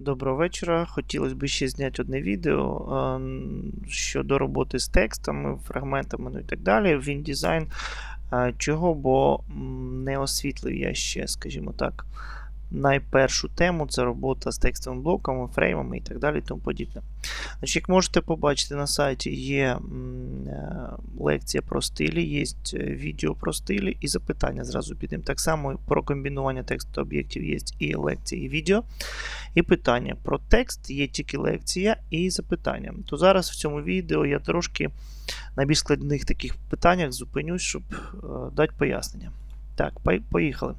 Доброго вечора. Хотілося б ще зняти одне відео щодо роботи з текстами, фрагментами ну і так далі. В InDesign. Чого? Бо не освітлив я ще, скажімо так, найпершу тему це робота з текстовими блоками, фреймами і так далі. Тому подібне. Значить, як можете побачити на сайті, є е, лекція про стилі, є е, відео про стилі і запитання зразу підемо. Так само про комбінування тексту об'єктів є і лекція, і відео. І питання. Про текст є тільки лекція і запитання. То зараз в цьому відео я трошки на більш складних таких питаннях зупинюсь, щоб е, дати пояснення. Так, поїхали.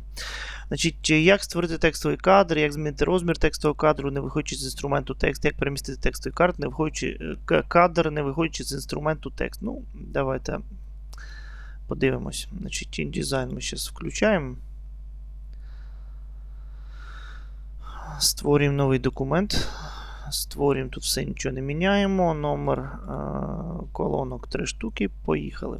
Значить, як створити текстовий кадр, як змінити розмір текстового кадру, не виходячи з інструменту текст, як перемістити текстовий кадр, не виходячи, е, кадр, не виходячи з інструменту текст. Ну, давайте подивимось. Значить, InDesign ми зараз включаємо. Створюємо новий документ. Створюємо тут все, нічого не міняємо. Номер е, колонок 3 штуки. Поїхали.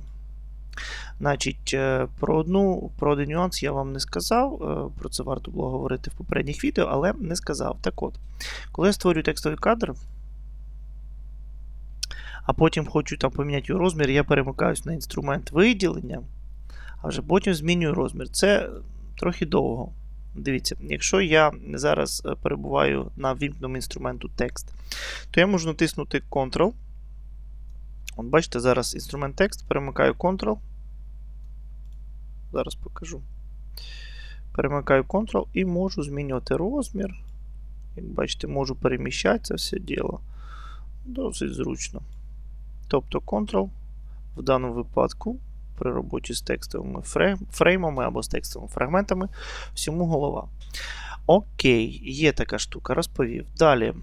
Значить, е, про, одну, про один нюанс я вам не сказав. е, Про це варто було говорити в попередніх відео, але не сказав. Так от, коли я створюю текстовий кадр, а потім хочу там поміняти його розмір, я перемикаюсь на інструмент виділення, а вже потім змінюю розмір. Це трохи довго. Дивіться, якщо я зараз е, перебуваю на вімкненому інструменту текст, то я можу натиснути Ctrl. От бачите, зараз інструмент текст, перемикаю Ctrl. Зараз покажу. Перемикаю Ctrl і можу змінювати розмір. Як бачите, можу переміщати це все діло. Досить зручно. Тобто Ctrl в даному випадку при роботі з текстовими фреймами або з текстовими фрагментами всьому голова. Окей, є така штука, розповів. Далі.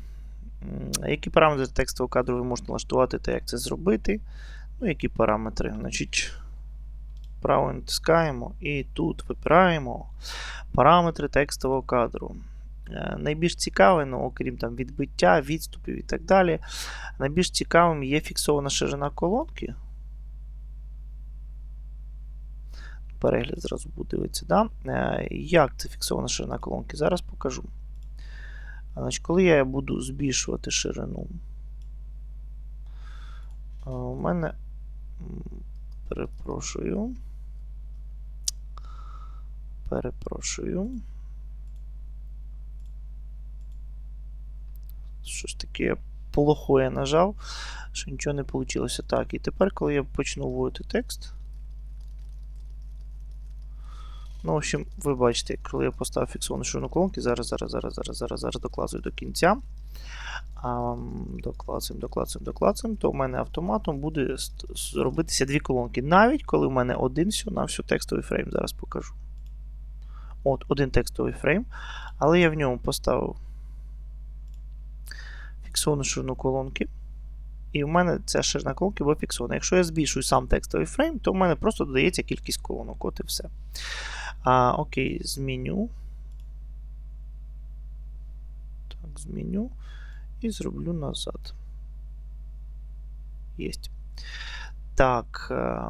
Які параметри текстового кадру ви можете налаштувати та як це зробити? Ну, які параметри? Значить, право натискаємо і тут вибираємо параметри текстового кадру. Е, Найбільш цікавим, ну, окрім там відбиття, відступів і так далі, найбільш цікавим є фіксована ширина колонки. Перегляд зразу буде дивитися. Да? Е, Як це фіксована ширина колонки? Зараз покажу. Значить, коли я буду збільшувати ширину, у мене. Перепрошую. Перепрошую. Щось таке плохое нажав, що нічого не вийшло. Так, і тепер, коли я почну вводити текст. Ну, в общем, ви бачите, коли я поставив фіксовану ширину колонки, зараз, зараз, зараз, зараз, зараз, зараз доклацую до кінця. А, м, доклацуємо, доклацуємо, доклацуємо, то в мене автоматом буде ст- робитися дві колонки. Навіть коли в мене один на всю текстовий фрейм. Зараз покажу. От, один текстовий фрейм. Але я в ньому поставив фіксовану ширину колонки. І в мене ця ширина колонки була фіксована. Якщо я збільшую сам текстовий фрейм, то в мене просто додається кількість колонок. От і все. А, окей, зміню. Так, зміню. І зроблю назад. Єсть. Так. е,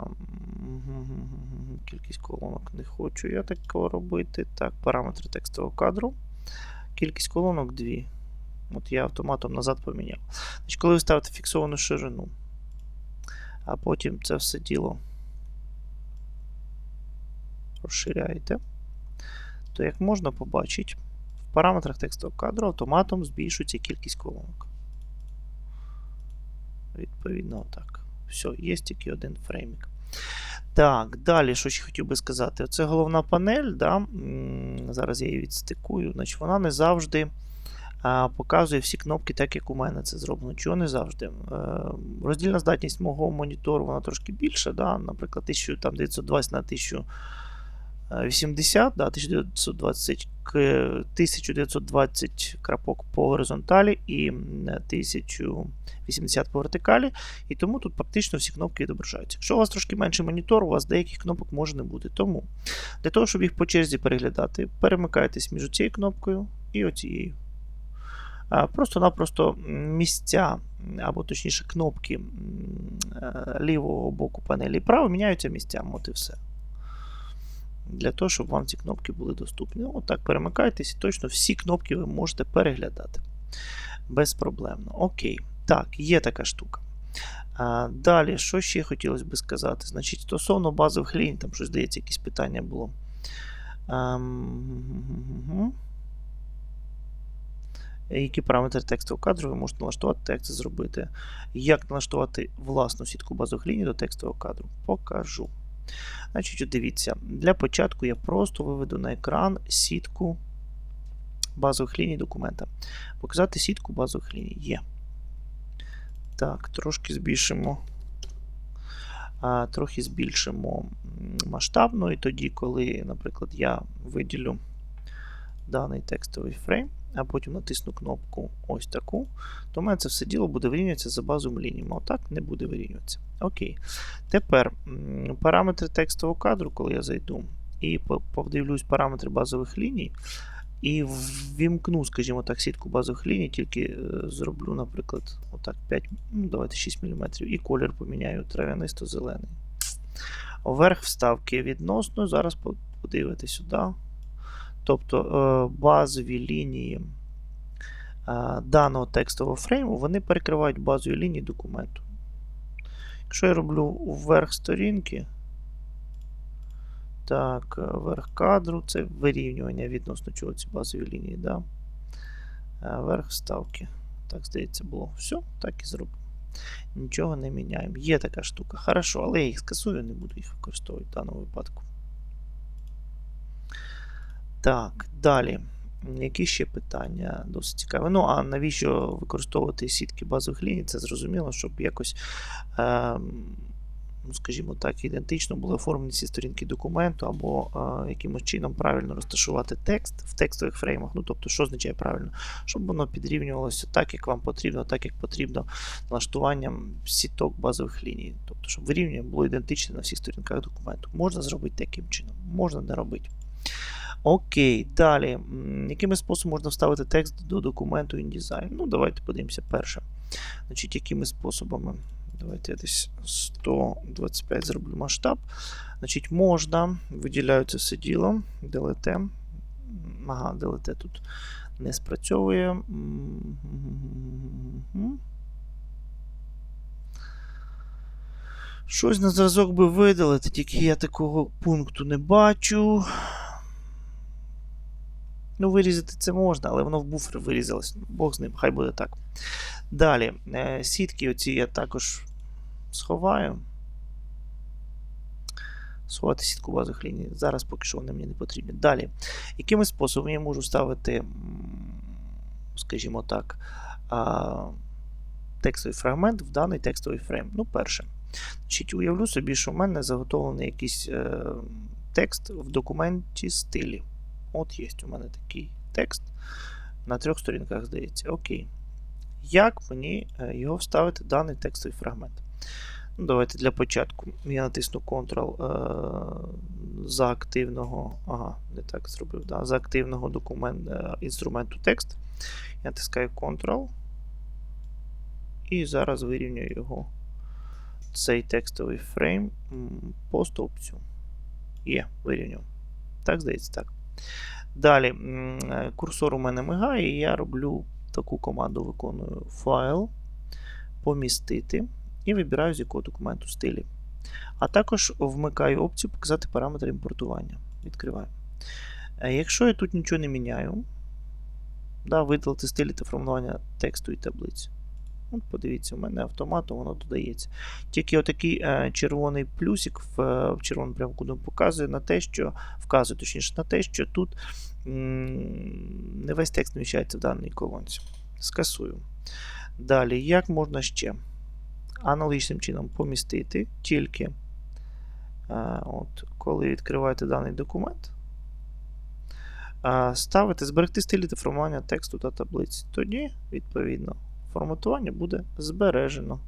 Кількість колонок не хочу я такого робити. Так, параметри текстового кадру. Кількість колонок 2. От я автоматом назад поміняв. Значить, коли ви ставите фіксовану ширину, а потім це все діло розширяєте, то як можна побачити, параметрах текстового кадру автоматом збільшується кількість колонок. Відповідно, так. Все, є тільки один фреймік. Так, далі, що ще хотів би сказати. Оце головна панель. Да? Зараз я її відстикую. Значить, вона не завжди а, показує всі кнопки, так як у мене це зроблено. Чого не завжди. Е, роздільна здатність мого монітору вона трошки більша. Да? Наприклад, 1920 на 1080, да, 1920, 1920 крапок по горизонталі і 1080 по вертикалі. І тому тут практично всі кнопки відображаються. Якщо у вас трошки менший монітор, у вас деяких кнопок може не бути. Тому для того, щоб їх по черзі переглядати, перемикайтесь між цією кнопкою і оцією. Просто-напросто місця, або точніше кнопки е, лівого боку панелі і право міняються місцями. От і все. Для того, щоб вам ці кнопки були доступні. Отак перемикайтесь і точно всі кнопки ви можете переглядати. Безпроблемно. Окей. Так, є така штука. А, далі, що ще хотілося би сказати? Значить, стосовно базових ліній, там щось здається, якісь питання було. Ам, Які параметри текстового кадру ви можете налаштувати, як це зробити? Як налаштувати власну сітку базових ліній до текстового кадру? Покажу. Значить, дивіться, для початку я просто виведу на екран сітку базових ліній документа. Показати сітку базових ліній є. Так, трошки збільшимо. Трохи збільшимо масштабно, і тоді, коли, наприклад, я виділю даний текстовий фрейм, а потім натисну кнопку ось таку, то в мене це все діло буде вирівнюватися за базовими лініями. Отак не буде вирівнюватися. Окей. Тепер параметри текстового кадру, коли я зайду і подивлюсь параметри базових ліній, і ввімкну, скажімо так, сітку базових ліній, тільки е, зроблю, наприклад, отак 5, ну, давайте 6 мм, і колір поміняю трав'янисто-зелений. Верх вставки відносно. Зараз подивитися сюди. Тобто е, базові лінії е, даного текстового фрейму вони перекривають базові лінії документу. Якщо я роблю вверх сторінки, так, верх кадру це вирівнювання відносно чого ці базові лінії. да? Верх вставки. Так, здається, було. Все, так і зробимо. Нічого не міняємо. Є така штука. Хорошо, але я їх скасую, не буду їх використовувати в даному випадку. Так, далі. Які ще питання досить цікаві? Ну, а навіщо використовувати сітки базових ліній? Це зрозуміло, щоб якось, е, скажімо так, ідентично були оформлені ці сторінки документу, або е, якимось чином правильно розташувати текст в текстових фреймах. Ну, тобто, що означає правильно? Щоб воно підрівнювалося так, як вам потрібно, так як потрібно налаштуванням сіток базових ліній. Тобто, щоб вирівнювання було ідентичне на всіх сторінках документу. Можна зробити таким чином, можна не робити. Окей, далі. Якими способом можна вставити текст до документу InDesign? Ну, давайте подивимося перше. Значить, якими способами? Давайте я десь 125 зроблю масштаб. Значить, можна, виділяю це все діло, Delete. Ага, Delete тут не спрацьовує. Щось на зразок би видалити, тільки я такого пункту не бачу. Ну, вирізати це можна, але воно в буфер вирізалось. Бог з ним, хай буде так. Далі, е, сітки оці я також сховаю. Сховати сітку базових ліній. Зараз поки що вони мені не потрібні. Далі, якими способами я можу ставити, скажімо так, текстовий фрагмент в даний текстовий фрейм. Ну, перше. Значить, Уявлю собі, що в мене заготовлений якийсь е, текст в документі стилі. От є у мене такий текст. На трьох сторінках здається. Окей. Як мені е, його вставити в даний текстовий фрагмент? Ну, Давайте для початку. Я натисну Ctrl е за активного. Ага, не так зробив. да, За активного документ, е інструменту текст. Я натискаю Ctrl. І зараз вирівнюю його. Цей текстовий фрейм по стовпцю. Є, вирівнюю. Так, здається, так. Далі, е, курсор у мене мигає, і я роблю таку команду, виконую файл, помістити і вибираю, з якого документу стилі. А також вмикаю опцію Показати параметри імпортування. Відкриваю. Е, якщо я тут нічого не міняю, да, видалити стилі та формування тексту і таблиці. От Подивіться, у мене автоматом воно додається. Тільки отакий е, червоний плюсик в, в червоному прямокутному показує на те, що вказує точніше на те, що тут м не весь текст вміщається в даній колонці. Скасую. Далі, як можна ще аналогічним чином помістити, тільки е, от, коли відкриваєте даний документ, е, ставите зберегти стилі та формування тексту та таблиці. Тоді, відповідно, форматування буде збережено.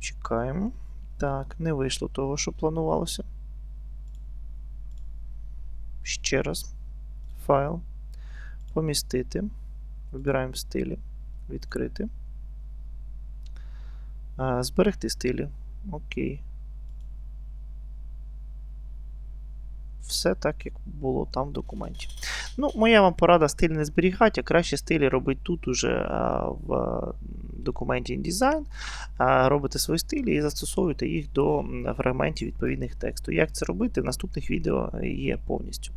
Чекаємо. Так, не вийшло того, що планувалося. Ще раз. Файл. Помістити. Вибираємо стилі. Відкрити. Зберегти стилі. Окей. Все так, як було там в документі. Ну, моя вам порада стиль не зберігати, а краще стилі робити тут уже в а, документі InDesign. Робите свої стилі і застосовуєте їх до фрагментів відповідних тексту. Як це робити? В наступних відео є повністю.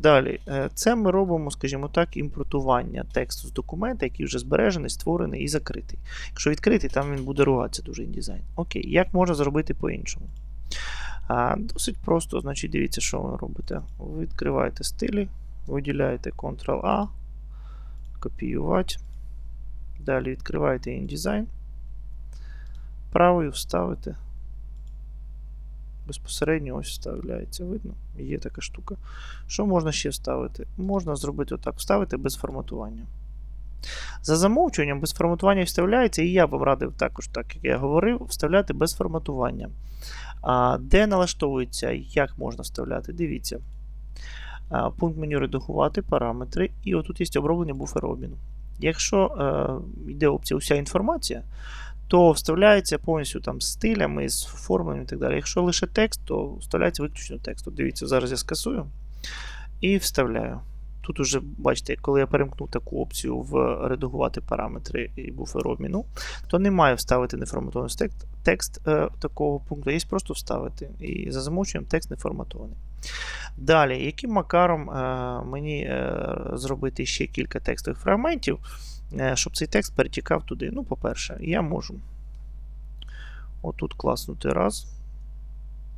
Далі, е, це ми робимо, скажімо так, імпортування тексту з документа, який вже збережений, створений і закритий. Якщо відкритий, там він буде ругатися дуже InDesign. Окей, як можна зробити по-іншому? А, Досить просто, значить, дивіться, що ви робите. Ви відкриваєте стилі, виділяєте Ctrl-A, копіювати. Далі відкриваєте InDesign. Правою вставите. Безпосередньо ось вставляється, видно? Є така штука. Що можна ще вставити? Можна зробити отак: вставити без форматування. За замовчуванням без форматування вставляється, і я вам радив також, так як я говорив, вставляти без форматування. А, Де налаштовується, як можна вставляти? Дивіться. А, Пункт меню редагувати, параметри, і отут є оброблення буферу обміну. Якщо е, йде опція уся інформація, то вставляється повністю там з стилями, з формами і так далі. Якщо лише текст, то вставляється виключно текст. От Дивіться, зараз я скасую і вставляю. Тут уже, бачите, коли я перемкнув таку опцію в редагувати параметри і буфер обміну, то не маю вставити неформатований текст, текст е, такого пункту, є просто вставити. І за замовченням текст не форматований. Далі, яким макаром е, мені е, зробити ще кілька текстових фрагментів, е, щоб цей текст перетікав туди? Ну, по-перше, я можу отут класнути раз.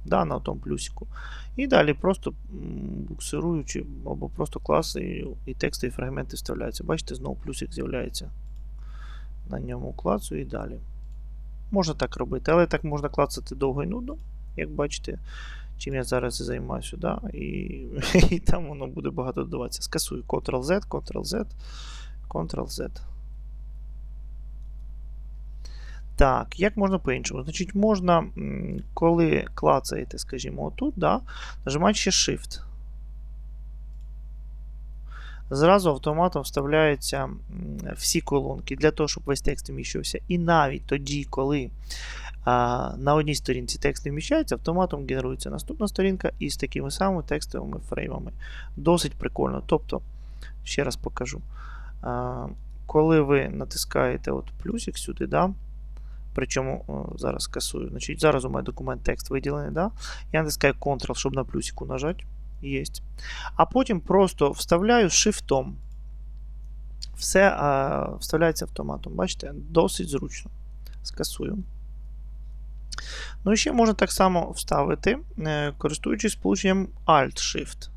Да, на тому плюсику. І далі просто буксируючи, або просто класи, і, і текстові фрагменти вставляються. Бачите, знову плюсик з'являється. На ньому клацаю і далі. Можна так робити, але так можна клацати довго і нудно, як бачите, чим я зараз і займаюся, да? і, і там воно буде багато додаватися. Скасую Ctrl-Z, Ctrl-Z, Ctrl-Z. Так, як можна по-іншому? Значить, можна, коли клацаєте, скажімо, отут, да, нажимати ще Shift. Зразу автоматом вставляються всі колонки для того, щоб весь текст вміщувався. І навіть тоді, коли а, на одній сторінці текст вміщається, автоматом генерується наступна сторінка із такими самими текстовими фреймами. Досить прикольно. Тобто, ще раз покажу. А, коли ви натискаєте от плюсик сюди, да, Причому зараз касую. Значить, Зараз у мене документ текст виділений. Да? Я натискаю Ctrl, щоб на плюсику нажати. Єсть. А потім просто вставляю Shift. Все а, вставляється автоматом. Бачите, досить зручно. Скасую. Ну і ще можна так само вставити, е, користуючись сполученням Alt-Shift.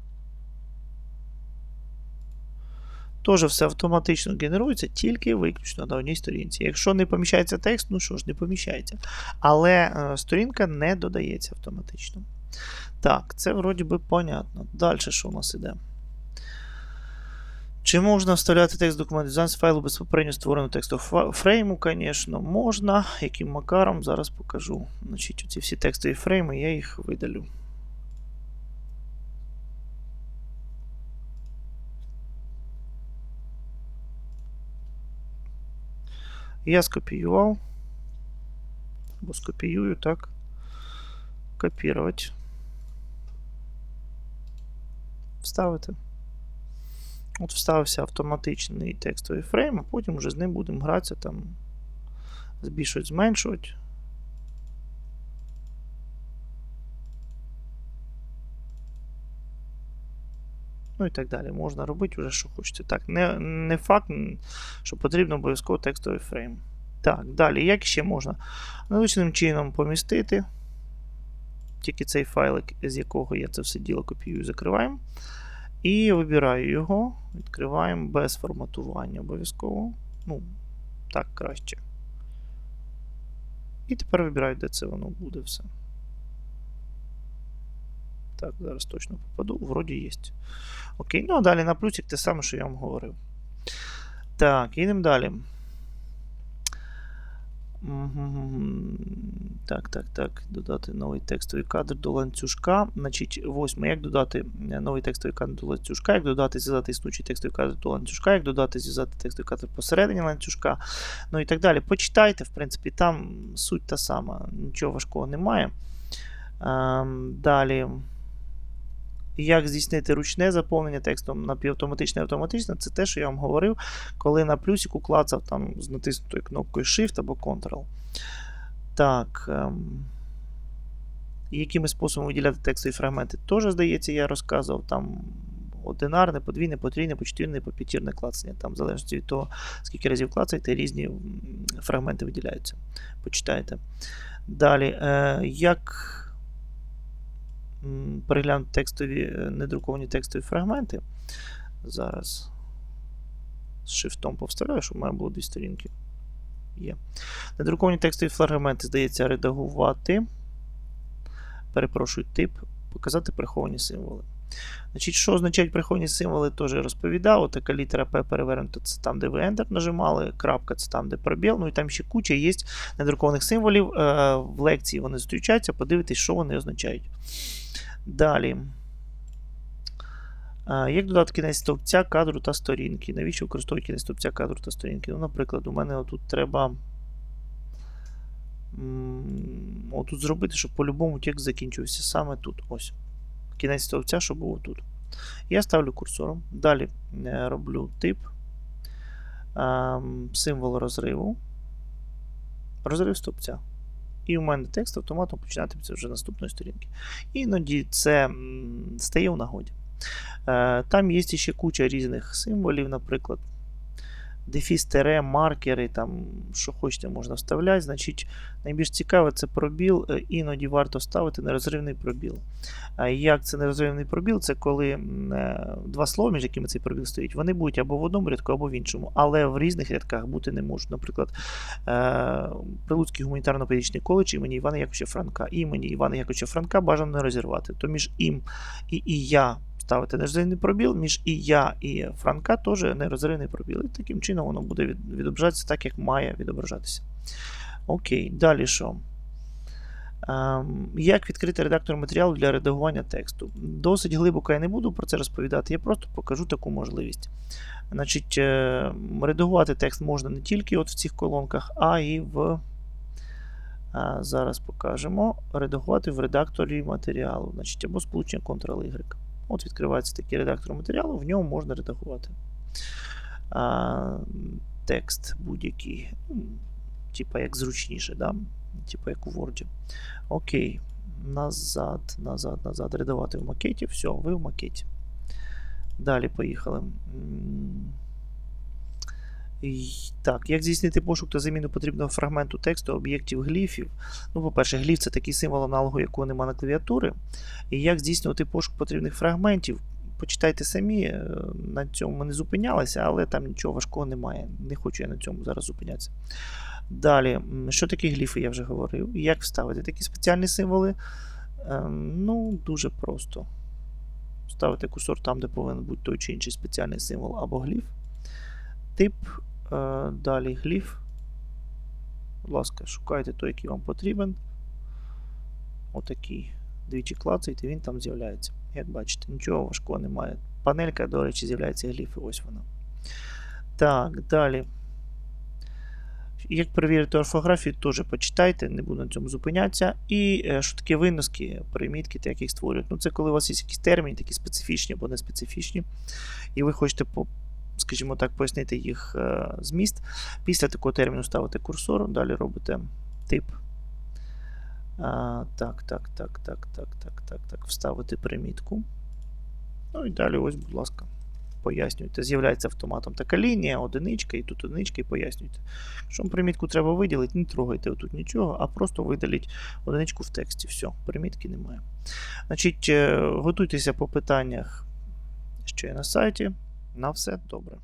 Теж все автоматично генерується тільки виключно на одній сторінці. Якщо не поміщається текст, ну що ж, не поміщається. Але е, сторінка не додається автоматично. Так, це вроді би понятно. Далі що у нас іде? Чи можна вставляти текст документ з файлу без попередньо створеного текстового фрейму? Звісно, можна. Яким макаром, зараз покажу. Значить, Оці всі текстові фрейми, я їх видалю. Я скопіював. Або скопіюю, так. Копірувати. Вставити. От вставився автоматичний текстовий фрейм, а потім вже з ним будемо гратися там, збільшувати, зменшувати. Ну і так далі. Можна робити вже, що хочете. Так, не не факт, що потрібно обов'язково текстовий фрейм. Так, далі, як ще можна? Аналогічним чином помістити. Тільки цей файлик, з якого я це все діло копіюю, закриваємо. І вибираю його, відкриваємо без форматування обов'язково. Ну, так краще. І тепер вибираю, де це воно буде все. Так, зараз точно попаду. Вроді є. Окей, ну а далі на плюсик те саме, що я вам говорив. Так, йдемо далі. Так, так, так. Додати новий текстовий кадр до ланцюжка. Значить, восьме. Як додати новий текстовий кадр до ланцюжка, як додати зв'язати існуючий текстовий кадр до ланцюжка, як додати зв'язати текстовий кадр посередині ланцюжка, ну і так далі. Почитайте, в принципі, там суть та сама, нічого важкого немає. Ем, Як здійснити ручне заповнення текстом напівавтоматичне і автоматичне, це те, що я вам говорив, коли на плюсику клацав там з натиснутою кнопкою Shift або Ctrl. Так. Ем... Якими способами виділяти текстові фрагменти, теж, здається, я розказував там одинарне, подвійне, потрійне, почетвірне, поп'ятірне клацання. Там, в залежності від того, скільки разів клацаєте, різні фрагменти виділяються. Почитайте. Далі, е, як переглянути текстові, е, недруковані текстові фрагменти. Зараз з шифтом повставляю, щоб мене було дві сторінки. Є. Недруковані текстові фрагменти, здається, редагувати. Перепрошую, тип, показати приховані символи. Значить, Що означають приховані символи, теж розповідав. Така літера P перевернута, це там, де ви Enter нажимали, крапка це там, де пробіл. Ну і там ще куча є недрукованих символів. Е, В лекції вони зустрічаються, подивитесь, що вони означають. Далі. Як додати кінець стовпця, кадру та сторінки? Навіщо використовувати кінець стовпця, кадру та сторінки? Ну, наприклад, у мене отут треба. Отут зробити, щоб по-любому текст закінчився саме тут. Ось. Кінець стовпця, щоб було тут. Я ставлю курсором. Далі е, роблю тип, символ розриву. Розрив стовпця. І у мене текст автоматом починатиметься вже наступної сторінки. Іноді це стає у нагоді. Е, Там є ще куча різних символів, наприклад. Дефіс, тире, маркери, там, що хочете, можна вставляти. Значить, найбільш цікаве це пробіл. Е, Іноді варто ставити нерозривний пробіл. Як це нерозривний пробіл? Це коли е, два слова, між якими цей пробіл стоїть, вони будуть або в одному рядку, або в іншому. Але в різних рядках бути не можуть. Наприклад, е, Прилуцький гуманітарно-педагогічний коледж імені Івана Яковича Франка. Імені Івана Яковича Франка бажано не розірвати. То між ім і, і я ставити нерозривний пробіл, між і я і Франка теж нерозривний пробіл. І таким чином воно буде відображатися так, як має відображатися. Окей, далі що? Ем, Як відкрити редактор матеріалу для редагування тексту? Досить глибоко я не буду про це розповідати, я просто покажу таку можливість. Значить, е, редагувати текст можна не тільки от в цих колонках, а і в. а, Зараз покажемо. Редагувати в редакторі матеріалу. Значить, або сполучення Ctrl-Y. От відкривається такий редактор матеріалу, в ньому можна редагувати. А, Текст будь-який. Типа як зручніше, да? Типа як у Word. Окей. Назад, назад, назад. Редагувати в макеті. Все, ви в макеті. Далі поїхали. Так, як здійснити пошук та заміну потрібного фрагменту тексту об'єктів гліфів? Ну, по-перше, гліф це такий символ аналогу, якого нема на клавіатури. І як здійснювати пошук потрібних фрагментів? Почитайте самі, е, на цьому ми не зупинялися, але там нічого важкого немає. Не хочу я на цьому зараз зупинятися. Далі, що таке гліфи, я вже говорив. Як вставити такі спеціальні символи? Ем, Ну, дуже просто. Ставити курсор там, де повинен бути той чи інший спеціальний символ або гліф. Тип, е, далі гліф. Будь ласка, шукайте той, який вам потрібен. Отакий. Двічі клацайте, він там з'являється. Як бачите, нічого важкого немає. Панелька, до речі, з'являється гліфи. Ось вона. Так, далі. Як перевірити орфографію, теж почитайте, не буду на цьому зупинятися. І е, що таке виноски, примітки, та як їх створюють. Ну, це коли у вас є якісь терміни, такі специфічні або неспецифічні, і ви хочете, скажімо так, пояснити їх е, зміст. Після такого терміну ставите курсор, далі робите тип. Так, так, так, так, так, так, так, так. Вставити примітку. Ну і далі, ось, будь ласка, пояснюйте. З'являється автоматом така лінія, одиничка, і тут одиничка, і пояснюйте. Якщо вам примітку треба виділити, не трогайте тут нічого, а просто видаліть одиничку в тексті. Все, примітки немає. Значить, е, готуйтеся по питаннях, що є на сайті. На все добре.